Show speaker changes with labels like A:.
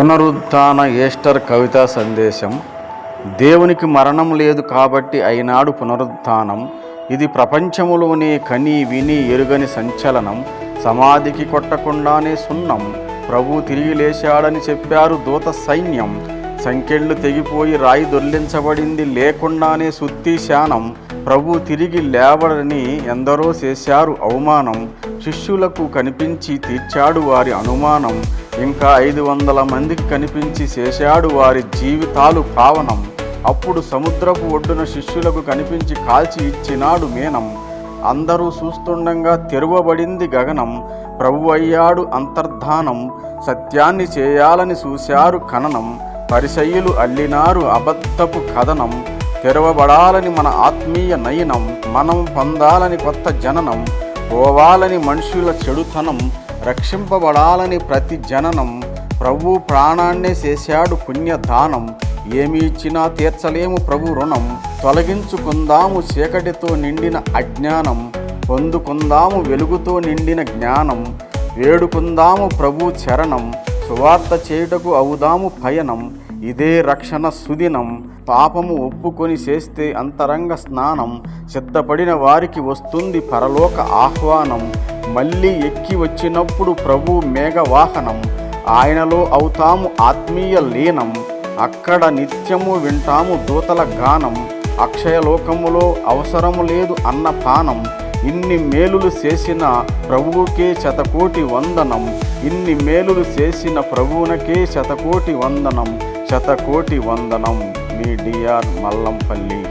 A: పునరుత్న ఈస్టర్ కవితా సందేశం దేవునికి మరణం లేదు కాబట్టి అయినాడు పునరుత్నం. ఇది ప్రపంచములోని కని విని ఎరుగని సంచలనం. సమాధికి కొట్టకుండానే సున్నం. ప్రభు తిరిగి లేచాడని చెప్పారు దూత సైన్యం. సంకెళ్ళు తెగిపోయి రాయి దొర్లించబడింది లేకుండానే సుత్తి శానం. ప్రభు తిరిగి లేవడని ఎందరో చేశారు అవమానం. శిష్యులకు కనిపించి తీర్చాడు వారి అనుమానం. ఇంకా ఐదు వందల మందికి కనిపించి చేశాడు వారి జీవితాలు పావనం. అప్పుడు సముద్రపు ఒడ్డున శిష్యులకు కనిపించి కాల్చి ఇచ్చినాడు మేనం. అందరూ చూస్తుండగా తెరువబడింది గగనం. ప్రభు అయ్యాడు అంతర్ధానం. సత్యాన్ని చేయాలని చూశారు ఖననం. పరిశయ్యులు అల్లినారు అబద్ధపు కథనం. తెరవబడాలని మన ఆత్మీయ నయనం. మనం పొందాలని కొత్త జననం. పోవాలని మనుషుల చెడుతనం. రక్షింపబడాలని ప్రతి జననం ప్రభు ప్రాణాన్నే చేశాడు పుణ్యదానం. ఏమి ఇచ్చినా తీర్చలేము ప్రభు రుణం. తొలగించుకుందాము చీకటితో నిండిన అజ్ఞానం. పొందుకుందాము వెలుగుతో నిండిన జ్ఞానం. వేడుకుందాము ప్రభు చరణం. సువార్త చేయుటకు అవుదాము భయనం ఇదే రక్షణ సుదినం. పాపము ఒప్పుకొని చేస్తే అంతరంగ స్నానం. సిద్ధపడిన వారికి వస్తుంది పరలోక ఆహ్వానం. మళ్ళీ ఎక్కి వచ్చినప్పుడు ప్రభు మేఘవాహనం. ఆయనలో అవుతాము ఆత్మీయ లీనం. అక్కడ నిత్యము వింటాము దూతల గానం. అక్షయలోకములో అవసరము లేదు అన్న పానం. ఇన్ని మేలులు చేసిన ప్రభువుకే శతకోటి వందనం. ఇన్ని మేలులు చేసిన ప్రభువునకే శతకోటి వందనం. శతకోటి వందనం. మీ డిఆర్ మల్లంపల్లి.